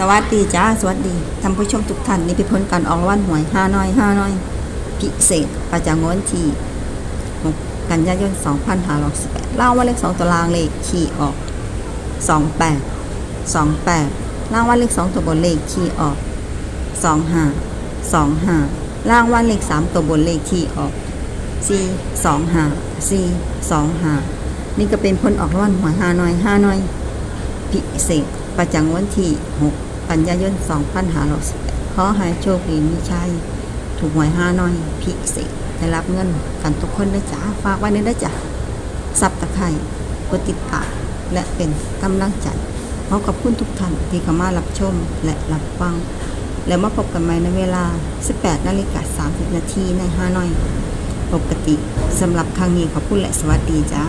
สวัสดีจ้า สวัสดีท่านผู้ชมทุกท่านนี่เป็นการออกวัลหวยห้าน้อยห้าน้อย พิเศษประจำงวดที่6กันยายน2518ล่าว่าเลข2ตัวรางเลขขี่ออก28 28ล่างว่าเลข2ตัวบนเลขขี่ออก25 25ล่างว่าเลข3ตัวบนเลขขี่ออก4 25 4 25นี่ก็เป็นผลออกรางวัลหวยห้าน้อยห้าน้อย พิเศษ ประจำวันที่ 6 กันยายน2518ขอให้โชคดีมีชัย ถูกหวยห้าน้อยพิเศษได้รับเงินกันทุกคนนะจ๊ะฝากไว้ในนะจ๊ะซับตะไคร่กดติดตามและเป็นกำลังใจขอขอบคุณทุกท่านที่เข้ามารับชมและรับฟัง แล้วมาพบกันใหม่ในเวลา 18นาฬิกา30นาทีในห้าน้อย ปกติสำหรับครั้งนี้ขอบคุณและสวัสดีจ้า